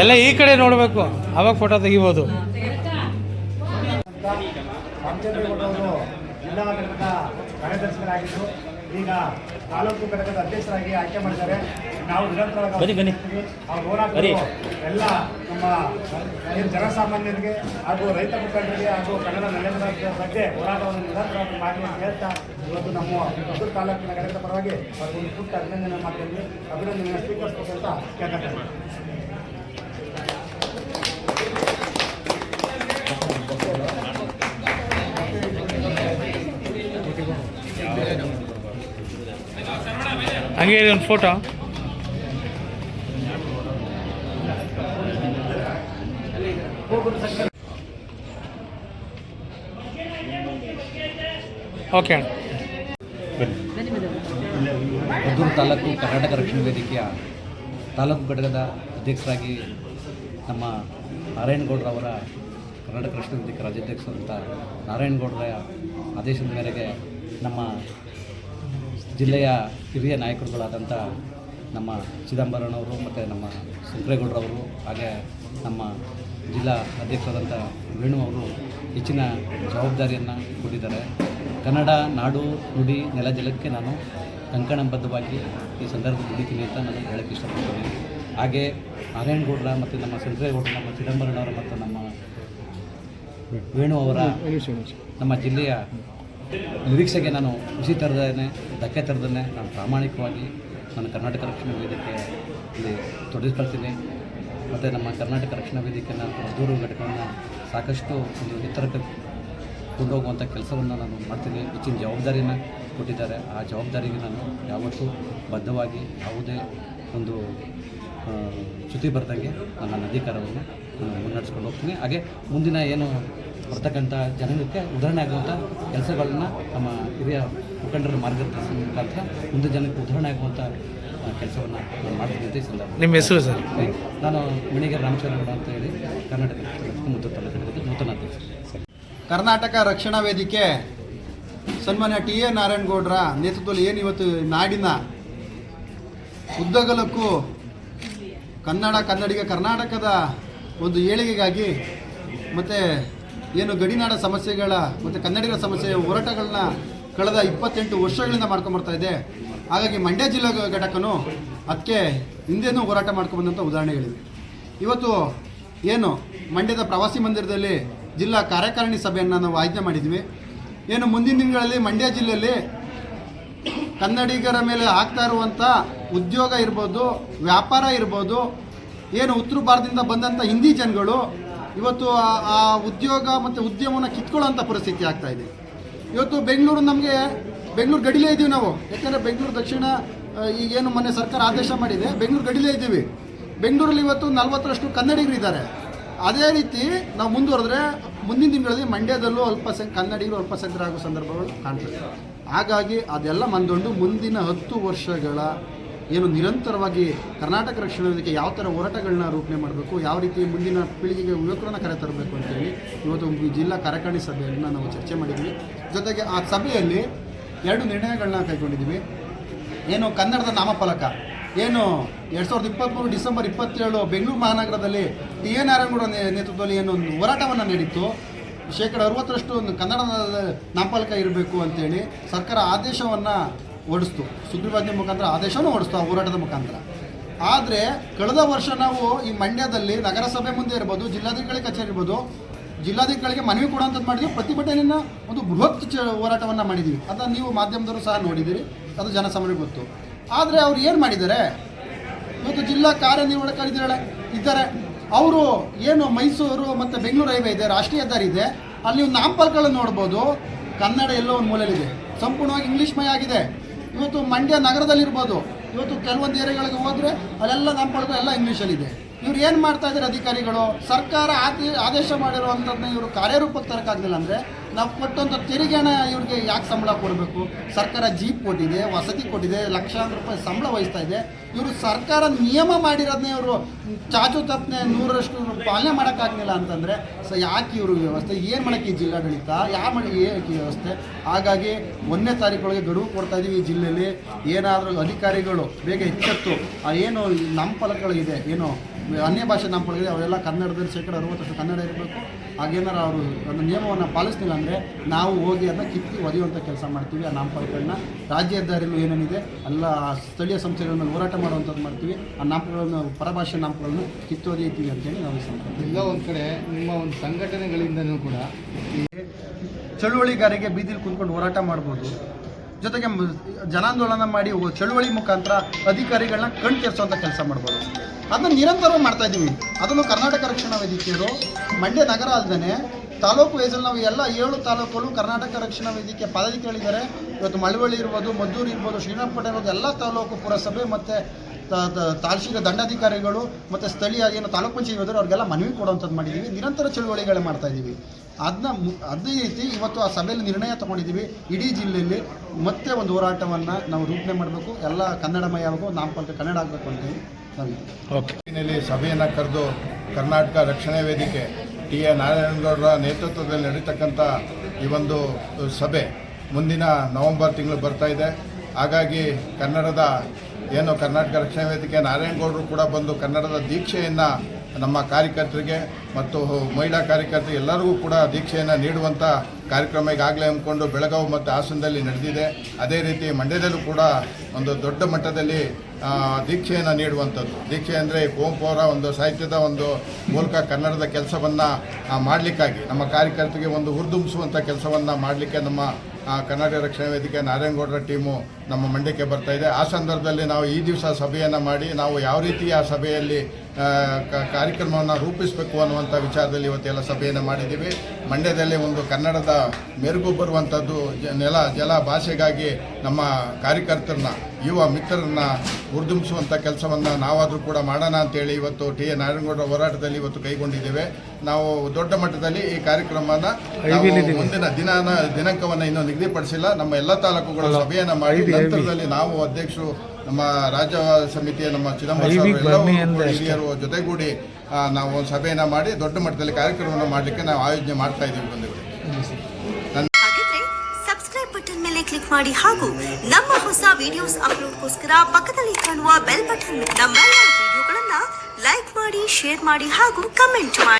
ಎಲ್ಲ ಈ ಕಡೆ ನೋಡಬೇಕು. ಅವಾಗ ಫೋಟೋ ತೆಗಿಬೋದು. ಜಿಲ್ಲಾ ಘಟಕದ ಕಾರ್ಯದರ್ಶಿಗಳಾಗಿದ್ದು ಈಗ ತಾಲೂಕು ಘಟಕದ ಅಧ್ಯಕ್ಷರಾಗಿ ಆಯ್ಕೆ ಮಾಡಿದ್ದಾರೆ. ನಾವು ನಿರಂತರವಾಗಿ ಬನ್ನಿ. ಹೋರಾಟಗಳು ಎಲ್ಲ ನಮ್ಮ ಏನು ಜನಸಾಮಾನ್ಯರಿಗೆ ಹಾಗೂ ರೈತ ಮುಖಂಡರಿಗೆ ಹಾಗೂ ಕನ್ನಡ ನರೇಂದ್ರ ಬಗ್ಗೆ ಹೋರಾಟವನ್ನು ನಿರಂತರವಾಗಿ ಮಾಡಿ ಅಂತ ಹೇಳ್ತಾ ಇವತ್ತು ನಮ್ಮ ಮದ್ದೂರು ತಾಲೂಕಿನ ಘಟಕದ ಪರವಾಗಿ ಅವ್ರಿಗೆ ಒಂದು ಪುಟ್ಟ ಅಭಿನಂದನೆ ಮಾಡ್ತೀನಿ ಅಭಿನಂದನೆ ಸ್ವೀಕರಿಸಬೇಕು ಅಂತ ಕೇಳ್ತಾರೆ ಇದೆ ಒಂದು ಫೋಟೋ ಓಕೆ ಮದ್ದೂರು ತಾಲೂಕು ಕರ್ನಾಟಕ ರಕ್ಷಣಾ ವೇದಿಕೆಯ ತಾಲೂಕು ಘಟಕದ ಅಧ್ಯಕ್ಷರಾಗಿ ನಮ್ಮ ನಾರಾಯಣಗೌಡರವರ ಕರ್ನಾಟಕ ರಕ್ಷಣಾ ವೇದಿಕೆ ರಾಜ್ಯಾಧ್ಯಕ್ಷರಂತ ನಾರಾಯಣಗೌಡರ ಆದೇಶದ ಮೇರೆಗೆ ನಮ್ಮ ಜಿಲ್ಲೆಯ ಹಿರಿಯ ನಾಯಕರುಗಳಾದಂಥ ನಮ್ಮ ಚಿದಂಬರನವರು ಮತ್ತು ನಮ್ಮ ಶಂಕರೇಗೌಡರವರು ಹಾಗೆ ನಮ್ಮ ಜಿಲ್ಲಾ ಅಧ್ಯಕ್ಷರಾದಂಥ ವೇಣು ಅವರು ಹೆಚ್ಚಿನ ಜವಾಬ್ದಾರಿಯನ್ನು ಕೊಟ್ಟಿದ್ದಾರೆ. ಕನ್ನಡ ನಾಡು ನುಡಿ ನೆಲ ಜಲಕ್ಕೆ ನಾನು ಕಂಕಣಬದ್ಧವಾಗಿ ಈ ಸಂದರ್ಭದಲ್ಲಿ ದುಡಿತೀನಿ ಅಂತ ನಾನು ಹೇಳಕ್ಕೆ ಇಷ್ಟಪಡ್ತೀನಿ. ಹಾಗೆ ನಾರಾಯಣಗೌಡರ ಮತ್ತು ನಮ್ಮ ಶಂಕರೇಗೌಡರ ನಮ್ಮ ಚಿದಂಬರನವರ ಮತ್ತು ನಮ್ಮ ವೇಣು ಅವರ ನಮ್ಮ ಜಿಲ್ಲೆಯ ನಿರೀಕ್ಷೆಗೆ ನಾನು ಖುಷಿ ತರದೇ ಧಕ್ಕೆ ತರದೇ ನಾನು ಪ್ರಾಮಾಣಿಕವಾಗಿ ನಾನು ಕರ್ನಾಟಕ ರಕ್ಷಣಾ ವೇದಿಕೆ ಇಲ್ಲಿ ತೊಡಗಿಸ್ಕೊಳ್ತೀನಿ. ಮತ್ತು ನಮ್ಮ ಕರ್ನಾಟಕ ರಕ್ಷಣಾ ವೇದಿಕೆಯನ್ನು ಮದ್ದೂರು ಘಟಕವನ್ನು ಸಾಕಷ್ಟು ಒಂದು ಎತ್ತರಕ್ಕೆ ಕೊಂಡೋಗುವಂಥ ಕೆಲಸವನ್ನು ನಾನು ಮಾಡ್ತೀನಿ. ಹೆಚ್ಚಿನ ಜವಾಬ್ದಾರಿನ ಕೊಟ್ಟಿದ್ದಾರೆ. ಆ ಜವಾಬ್ದಾರಿಗೆ ನಾನು ಯಾವತ್ತೂ ಬದ್ಧವಾಗಿ ಯಾವುದೇ ಒಂದು ಚ್ಯುತಿ ಬರ್ದಂಗೆ ನನ್ನ ಅಧಿಕಾರವನ್ನು ನಾನು ಮುನ್ನಡೆಸ್ಕೊಂಡು ಹೋಗ್ತೀನಿ. ಹಾಗೆ ಮುಂದಿನ ಏನು ಬರ್ತಕ್ಕಂಥ ಜನಾಂಗಕ್ಕೆ ಉದಾಹರಣೆ ಆಗುವಂಥ ಕೆಲಸಗಳನ್ನ ನಮ್ಮ ಹಿರಿಯ ಮುಖಂಡರ ಮಾರ್ಗದರ್ಶನ ಮುಖಾಂತರ ಮುಂದೆ ಜನಕ್ಕೆ ಉದಾಹರಣೆ ಆಗುವಂಥ ಕೆಲಸವನ್ನು ನಾನು ಮಾಡ್ತೀನಿ ಅಂತ ಈ ಸಂದರ್ಭ ನಿಮ್ಮ ಹೆಸರು ಸರ್? ನಾನು ಮಿಣಿಗೆ ರಾಮಚಂದ್ರಗೌಡ ಅಂತ ಹೇಳಿ ಕರ್ನಾಟಕ ಮುದ್ದು ತಾಲೂಕು ನೂತನ ಅಧ್ಯಕ್ಷ. ಕರ್ನಾಟಕ ರಕ್ಷಣಾ ವೇದಿಕೆ ಸನ್ಮಾನ್ಯ ಟಿ ಎ ನಾರಾಯಣಗೌಡರ ನೇತೃತ್ವದಲ್ಲಿ ಏನು ಇವತ್ತು ನಾಡಿನ ಉದ್ದಗಲಕ್ಕೂ ಕನ್ನಡ ಕನ್ನಡಿಗ ಕರ್ನಾಟಕದ ಒಂದು ಏಳಿಗೆಗಾಗಿ ಮತ್ತು ಏನು ಗಡಿನಾಡ ಸಮಸ್ಯೆಗಳ ಮತ್ತು ಕನ್ನಡಿಗರ ಸಮಸ್ಯೆಯ ಹೋರಾಟಗಳನ್ನ ಕಳೆದ ಇಪ್ಪತ್ತೆಂಟು ವರ್ಷಗಳಿಂದ ಮಾಡ್ಕೊಂಬರ್ತಾ ಇದೆ. ಹಾಗಾಗಿ ಮಂಡ್ಯ ಜಿಲ್ಲಾ ಘಟಕನು ಅದಕ್ಕೆ ಹಿಂದೇನೂ ಹೋರಾಟ ಮಾಡ್ಕೊಂಬಂದಂಥ ಉದಾಹರಣೆಗಳಿವೆ. ಇವತ್ತು ಏನು ಮಂಡ್ಯದ ಪ್ರವಾಸಿ ಮಂದಿರದಲ್ಲಿ ಜಿಲ್ಲಾ ಕಾರ್ಯಕಾರಿಣಿ ಸಭೆಯನ್ನು ನಾವು ಆಯ್ಕೆ ಮಾಡಿದ್ವಿ. ಏನು ಮುಂದಿನ ದಿನಗಳಲ್ಲಿ ಮಂಡ್ಯ ಜಿಲ್ಲೆಯಲ್ಲಿ ಕನ್ನಡಿಗರ ಮೇಲೆ ಆಗ್ತಾ ಇರುವಂಥ ಉದ್ಯೋಗ ಇರ್ಬೋದು, ವ್ಯಾಪಾರ ಇರ್ಬೋದು, ಏನು ಉತ್ತರ ಭಾರತದಿಂದ ಬಂದಂಥ ಹಿಂದಿ ಜನಗಳು ಇವತ್ತು ಆ- ಉದ್ಯೋಗ ಮತ್ತು ಉದ್ಯಮವನ್ನು ಕಿತ್ಕೊಳ್ಳೋಂಥ ಪರಿಸ್ಥಿತಿ ಆಗ್ತಾ ಇದೆ. ಇವತ್ತು ಬೆಂಗಳೂರು ನಮಗೆ, ಬೆಂಗಳೂರು ಗಡಿಲೇ ಇದ್ದೀವಿ ನಾವು. ಯಾಕಂದರೆ ಬೆಂಗಳೂರು ದಕ್ಷಿಣ ಈಗೇನು ಮೊನ್ನೆ ಸರ್ಕಾರ ಆದೇಶ ಮಾಡಿದೆ, ಬೆಂಗಳೂರು ಗಡಿಲೇ ಇದ್ದೀವಿ ಬೆಂಗಳೂರಲ್ಲಿ ಇವತ್ತು ನಲ್ವತ್ತರಷ್ಟು ಕನ್ನಡಿಗರು ಇದ್ದಾರೆ. ಅದೇ ರೀತಿ ನಾವು ಮುಂದುವರೆದ್ರೆ ಮುಂದಿನ ದಿನಗಳಲ್ಲಿ ಮಂಡ್ಯದಲ್ಲೂ ಅಲ್ಪಸಂಖ್ಯ ಕನ್ನಡಿಗರು ಅಲ್ಪಸಂಖ್ಯರಾಗುವ ಸಂದರ್ಭಗಳು ಕಾಣ್ತದೆ ಹಾಗಾಗಿ ಅದೆಲ್ಲ ಮಂದೊಂಡು ಮುಂದಿನ ಹತ್ತು ವರ್ಷಗಳ ಏನು ನಿರಂತರವಾಗಿ ಕರ್ನಾಟಕ ರಕ್ಷಣೆ ಯಾವ ಥರ ಹೋರಾಟಗಳನ್ನ ರೂಪಣೆ ಮಾಡಬೇಕು, ಯಾವ ರೀತಿ ಮುಂದಿನ ಪೀಳಿಗೆಗೆ ಯುವಕರನ್ನ ಕರೆತರಬೇಕು ಅಂತೇಳಿ ಇವತ್ತು ಜಿಲ್ಲಾ ಕಾರ್ಯಕಾರಿಣಿ ಸಭೆಯನ್ನು ನಾವು ಚರ್ಚೆ ಮಾಡಿದ್ವಿ. ಜೊತೆಗೆ ಆ ಸಭೆಯಲ್ಲಿ ಎರಡು ನಿರ್ಣಯಗಳನ್ನ ಕೈಗೊಂಡಿದ್ದೀವಿ. ಏನು ಕನ್ನಡದ ನಾಮಫಲಕ, ಏನು ಎರಡು ಸಾವಿರದ ಇಪ್ಪತ್ತ್ಮೂರು ಡಿಸೆಂಬರ್ ಇಪ್ಪತ್ತೇಳು ಬೆಂಗಳೂರು ಮಹಾನಗರದಲ್ಲಿ ಟಿ ಎ ನಾರಾಯಣಗೌಡ ನೇತೃತ್ವದಲ್ಲಿ ಏನು ಒಂದು ಹೋರಾಟವನ್ನು ನಡೀತು ಶೇಕಡ ಅರವತ್ತರಷ್ಟು ಒಂದು ಕನ್ನಡದ ನಾಮಫಲಕ ಇರಬೇಕು ಅಂತೇಳಿ ಸರ್ಕಾರ ಆದೇಶವನ್ನು ಹೊಡಿಸ್ತು ಸುಗ್ರೀವಾಜ್ಞೆ ಮುಖಾಂತರ ಆದೇಶವೂ ಹೊಡಿಸ್ತು ಆ ಹೋರಾಟದ ಮುಖಾಂತರ. ಆದರೆ ಕಳೆದ ವರ್ಷ ನಾವು ಈ ಮಂಡ್ಯದಲ್ಲಿ ನಗರಸಭೆ ಮುಂದೆ ಇರ್ಬೋದು, ಜಿಲ್ಲಾಧಿಕಾರಿ ಕಚೇರಿ ಇರ್ಬೋದು, ಜಿಲ್ಲಾಧಿಕಾರಿಗೆ ಮನವಿ ಕೊಡುವಂಥದ್ದು ಮಾಡಿದ್ವಿ. ಪ್ರತಿಭಟನೆಯನ್ನು ಒಂದು ಬೃಹತ್ ಚ ಹೋರಾಟವನ್ನು ಮಾಡಿದ್ವಿ. ಅದನ್ನು ನೀವು ಮಾಧ್ಯಮದವರು ಸಹ ನೋಡಿದ್ದೀರಿ. ಅದು ಜನಸಾಮಾನ್ಯರಿಗೆ ಗೊತ್ತು. ಆದರೆ ಅವ್ರು ಏನು ಮಾಡಿದ್ದಾರೆ? ಇವತ್ತು ಜಿಲ್ಲಾ ಕಾರ್ಯನಿರ್ವಾಹಕರಿದ್ದಾಳೆ ಇದ್ದಾರೆ. ಅವರು ಏನು ಮೈಸೂರು ಮತ್ತು ಬೆಂಗಳೂರು ಹೈವೇ ಇದೆ, ರಾಷ್ಟ್ರೀಯ ಹೆದ್ದಾರಿ ಇದೆ, ಅಲ್ಲಿ ಒಂದು ನಾಂಪಲ್ಗಳನ್ನು ನೋಡ್ಬೋದು. ಕನ್ನಡ ಎಲ್ಲೋ ಒಂದು ಮೂಲೆಯಲ್ಲಿದೆ. ಸಂಪೂರ್ಣವಾಗಿ ಇಂಗ್ಲೀಷ್ ಮಯ ಆಗಿದೆ. ಇವತ್ತು ಮಂಡ್ಯ ನಗರದಲ್ಲಿರ್ಬೋದು. ಇವತ್ತು ಕೆಲವೊಂದು ಏರಿಯಾಗಳಿಗೆ ಹೋದರೆ ಅಲ್ಲೆಲ್ಲ ನಮ್ಮ ಪಡೆದು ಎಲ್ಲ ಇಂಗ್ಲೀಷಲ್ಲಿದೆ ಇವ್ರು ಏನು ಮಾಡ್ತಾ ಇದ್ದಾರೆ ಅಧಿಕಾರಿಗಳು? ಸರ್ಕಾರ ಆದಿ ಆದೇಶ ಮಾಡಿರುವಂಥದ್ದನ್ನ ಇವರು ಕಾರ್ಯರೂಪಕ್ಕೆ ತರಕ್ಕಾಗಲಿಲ್ಲ ಅಂದರೆ ನಾವು ಕೊಟ್ಟಂಥ ತೆರಿಗೆನ ಇವ್ರಿಗೆ ಯಾಕೆ ಸಂಬಳ ಕೊಡಬೇಕು? ಸರ್ಕಾರ ಜೀಪ್ ಕೊಟ್ಟಿದೆ, ವಸತಿ ಕೊಟ್ಟಿದೆ, ಲಕ್ಷಾಂತರ ರೂಪಾಯಿ ಸಂಬಳ ವಹಿಸ್ತಾ ಇದೆ. ಇವರು ಸರ್ಕಾರ ನಿಯಮ ಮಾಡಿರೋದನ್ನೇ ಇವರು ಚಾಚು ತಪ್ಪನೆ ನೂರರಷ್ಟು ಪಾಲನೆ ಮಾಡೋಕ್ಕಾಗಲಿಲ್ಲ ಅಂತಂದರೆ, ಸೊ ಯಾಕೆ ಇವರು ವ್ಯವಸ್ಥೆ? ಏನು ಮಾಡೋಕ್ಕೆ ಈ ಜಿಲ್ಲಾಡಳಿತ? ಯಾವ ಮಾಡಿ ಏನಕ್ಕೆ ವ್ಯವಸ್ಥೆ? ಹಾಗಾಗಿ ಒಂದನೇ ತಾರೀಕೊಳಗೆ ಗಡುವು ಕೊಡ್ತಾ ಇದ್ದೀವಿ ಈ ಜಿಲ್ಲೆಯಲ್ಲಿ. ಏನಾದರೂ ಅಧಿಕಾರಿಗಳು, ಬೇಗ ಎಚ್ಚೆತ್ತು. ಏನು ನಮ್ಮ ಫಲಕಗಳಿದೆ, ಏನು ಅನ್ಯ ಭಾಷೆ ನಮ್ಮ ಫಲಗಳಿದೆ ಅವರೆಲ್ಲ ಕನ್ನಡದಲ್ಲಿ ಶೇಕಡ ಅರವತ್ತಷ್ಟು ಕನ್ನಡ ಇರಬೇಕು. ಹಾಗೇನಾರು ಅವರು ಒಂದು ನಿಯಮವನ್ನು ಪಾಲಿಸ್ತಿಲ್ಲ ಅಂದರೆ ನಾವು ಹೋಗಿ ಅದನ್ನ ಕಿತ್ತಿ ಒದೆಯುವಂಥ ಕೆಲಸ ಮಾಡ್ತೀವಿ ಆ ನಾಮಫಲಗಳನ್ನ ರಾಜ್ಯ ಹೆದ್ದಾರಿಯಲ್ಲೂ ಏನೇನಿದೆ ಎಲ್ಲ ಆ ಸ್ಥಳೀಯ ಸಂಸ್ಥೆಗಳನ್ನು ಹೋರಾಟ ಮಾಡುವಂಥದ್ದು ಮಾಡ್ತೀವಿ ಆ ನಾಮಗಳನ್ನು ಪರಭಾಷೆ ನಾಮಗಳನ್ನು ಕಿತ್ತು ಒದೆಯುತ್ತೀವಿ ಅಂತೇಳಿ ನಾವು ಎಲ್ಲ ಒಂದು ಕಡೆ ನಿಮ್ಮ ಒಂದು ಸಂಘಟನೆಗಳಿಂದನೂ ಕೂಡ ಚಳುವಳಿಗಾರಿಗೆ ಬೀದಿಲಿ ಕುಂತ್ಕೊಂಡು ಹೋರಾಟ ಮಾಡ್ಬೋದು. ಜೊತೆಗೆ ಜನಾಂದೋಲನ ಮಾಡಿ ಚಳುವಳಿ ಮುಖಾಂತರ ಅಧಿಕಾರಿಗಳನ್ನ ಕಣ್ ತೆರೆಸುವಂಥ ಕೆಲಸ ಮಾಡ್ಬೋದು. ಅದನ್ನ ನಿರಂತರವಾಗಿ ಮಾಡ್ತಾ ಇದ್ದೀವಿ. ಅದನ್ನು ಕರ್ನಾಟಕ ರಕ್ಷಣಾ ವೇದಿಕೆಯವರು ಮಂಡ್ಯ ನಗರ ಅಲ್ಲದೆ ತಾಲೂಕು ವೈಸಲ್ಲಿ ನಾವು ಎಲ್ಲ ಏಳು ತಾಲೂಕಲ್ಲೂ ಕರ್ನಾಟಕ ರಕ್ಷಣಾ ವೇದಿಕೆ ಪದಾಧಿಕಾರಿಗಳಿದ್ದಾರೆ. ಇವತ್ತು ಮಳವಳ್ಳಿ ಇರ್ಬೋದು, ಮದ್ದೂರು ಇರ್ಬೋದು ಶ್ರೀರಂಗಪಟ್ಟಣ ಇರ್ಬೋದು, ಎಲ್ಲ ತಾಲೂಕು ಪುರಸಭೆ ಮತ್ತು ತಾಲ್ಶಿಕ ದಂಡಾಧಿಕಾರಿಗಳು ಮತ್ತು ಸ್ಥಳೀಯ ಏನು ತಾಲೂಕು ಪಂಚಾಯತ್ ಇದ್ದಾರೆ ಅವ್ರಿಗೆಲ್ಲ ಮನವಿ ಕೊಡುವಂಥದ್ದು ಮಾಡಿದ್ದೀವಿ. ನಿರಂತರ ಚಳುವಳಿಗಳೇ ಮಾಡ್ತಾ ಇದ್ದೀವಿ. ಅದನ್ನ ಅದೇ ರೀತಿ ಇವತ್ತು ಆ ಸಭೆಯಲ್ಲಿ ನಿರ್ಣಯ ತಗೊಂಡಿದ್ದೀವಿ. ಇಡೀ ಜಿಲ್ಲೆಯಲ್ಲಿ ಮತ್ತೆ ಒಂದು ಹೋರಾಟವನ್ನು ನಾವು ರೂಪಣೆ ಮಾಡಬೇಕು. ಎಲ್ಲ ಕನ್ನಡಮಯ ಆಗಬೇಕು ನಾಮಫಲಕ ಕನ್ನಡ ಆಗಬೇಕು ಅಂತೇಳಿ ಓಕೆ. ಸಭೆಯನ್ನು ಕರೆದು ಕರ್ನಾಟಕ ರಕ್ಷಣಾ ವೇದಿಕೆ ಟಿ ಎ ನಾರಾಯಣಗೌಡರ ನೇತೃತ್ವದಲ್ಲಿ ನಡೀತಕ್ಕಂಥ ಈ ಒಂದು ಸಭೆ ಮುಂದಿನ ನವೆಂಬರ್ ತಿಂಗಳು ಬರ್ತಾ ಇದೆ. ಹಾಗಾಗಿ ಕನ್ನಡದ ಏನು ಕರ್ನಾಟಕ ರಕ್ಷಣಾ ವೇದಿಕೆ ನಾರಾಯಣಗೌಡರು ಕೂಡ ಬಂದು ಕನ್ನಡದ ದೀಕ್ಷೆಯನ್ನು ನಮ್ಮ ಕಾರ್ಯಕರ್ತರಿಗೆ ಮತ್ತು ಮಹಿಳಾ ಕಾರ್ಯಕರ್ತರು ಎಲ್ಲರಿಗೂ ಕೂಡ ದೀಕ್ಷೆಯನ್ನು ನೀಡುವಂಥ ಕಾರ್ಯಕ್ರಮ ಈಗಾಗಲೇ ಹಮ್ಮಿಕೊಂಡು ಬೆಳಗಾವಿ ಮತ್ತು ಹಾಸನದಲ್ಲಿ ನಡೆದಿದೆ. ಅದೇ ರೀತಿ ಮಂಡ್ಯದಲ್ಲೂ ಕೂಡ ಒಂದು ದೊಡ್ಡ ಮಟ್ಟದಲ್ಲಿ ದೀಕ್ಷೆಯನ್ನು ನೀಡುವಂಥದ್ದು. ದೀಕ್ಷೆ ಅಂದರೆ ಕುವೆಂಪು ಅವರ ಒಂದು ಸಾಹಿತ್ಯದ ಒಂದು ಮೂಲಕ ಕನ್ನಡದ ಕೆಲಸವನ್ನು ಮಾಡಲಿಕ್ಕಾಗಿ. ನಮ್ಮ ಕಾರ್ಯಕರ್ತರಿಗೆ ಒಂದು ಹುರಿದುಂಬಿಸುವಂಥ ಕೆಲಸವನ್ನು ಮಾಡಲಿಕ್ಕೆ ನಮ್ಮ ಕನ್ನಡ ರಕ್ಷಣಾ ವೇದಿಕೆ ನಾರಾಯಣಗೌಡರ ಟೀಮು ನಮ್ಮ ಮಂಡ್ಯಕ್ಕೆ ಬರ್ತಾ ಇದೆ. ಆ ಸಂದರ್ಭದಲ್ಲಿ ನಾವು ಈ ದಿವಸ ಸಭೆಯನ್ನು ಮಾಡಿ ನಾವು ಯಾವ ರೀತಿ ಆ ಸಭೆಯಲ್ಲಿ ಕಾರ್ಯಕ್ರಮವನ್ನು ರೂಪಿಸಬೇಕು ಅನ್ನುವಂಥ ವಿಚಾರದಲ್ಲಿ ಇವತ್ತೆಲ್ಲ ಸಭೆಯನ್ನು ಮಾಡಿದ್ದೀವಿ. ಮಂಡ್ಯದಲ್ಲಿ ಒಂದು ಕನ್ನಡದ ಮೆರುಗು ಬರುವಂಥದ್ದು ನೆಲ ಜಲ ಭಾಷೆಗಾಗಿ ನಮ್ಮ ಕಾರ್ಯಕರ್ತರನ್ನ ಯುವ ಮಿತ್ರರನ್ನ ಹುರಿದುಂಬಿಸುವಂಥ ಕೆಲಸವನ್ನು ನಾವಾದರೂ ಕೂಡ ಮಾಡೋಣ ಅಂತೇಳಿ ಇವತ್ತು ಟಿ. ಎ. ನಾರಾಯಣಗೌಡರ ಹೋರಾಟದಲ್ಲಿ ಇವತ್ತು ಕೈಗೊಂಡಿದ್ದೇವೆ. ನಾವು ದೊಡ್ಡ ಮಟ್ಟದಲ್ಲಿ ಈ ಕಾರ್ಯಕ್ರಮನ ಮುಂದಿನ ದಿನ ದಿನಾಂಕವನ್ನು ಇನ್ನೂ ನಿಗದಿಪಡಿಸಿಲ್ಲ. ನಮ್ಮ ಎಲ್ಲ ತಾಲೂಕುಗಳ ಸಭೆಯನ್ನು ಮಾಡಿ ನಂತರದಲ್ಲಿ ನಾವು ಅಧ್ಯಕ್ಷರು ನಮ್ಮ ರಾಜ್ಯ ಸಮಿತಿಯ ನಮ್ಮ ಚಿದಂಬರ ಸರ್ ಎಲ್ಲರೂ ಹಿರಿಯರು ಜೊತೆಗೂಡಿ ನಾವು ಒಂದು ಸಭೆಯನ್ನು ಮಾಡಿ ದೊಡ್ಡ ಮಟ್ಟದಲ್ಲಿ ಕಾರ್ಯಕ್ರಮವನ್ನು ಮಾಡಲಿಕ್ಕೆ ನಾವು ಆಯೋಜನೆ ಮಾಡ್ತಾ ಇದ್ದೀವಿ ಬಂಧುಗಳು. ಸಬ್ಸ್ಕ್ರೈಬ್ ಬಟನ್ ಮೇಲೆ ಕ್ಲಿಕ್ ಮಾಡಿ ಹಾಗೂ ನಮ್ಮ ಹೊಸ ವಿಡಿಯೋಸ್ ಅಪ್ಲೋಡ್ಗೋಸ್ಕರ ಪಕ್ಕದಲ್ಲಿ ಕಾಣುವ ಬೆಲ್ ಬಟನ್ ನಮ್ಮೆಲ್ಲ ವಿಡಿಯೋಗಳನ್ನ ಲೈಕ್ ಮಾಡಿ ಶೇರ್ ಮಾಡಿ ಹಾಗೂ ಕಮೆಂಟ್ ಮಾಡಿ.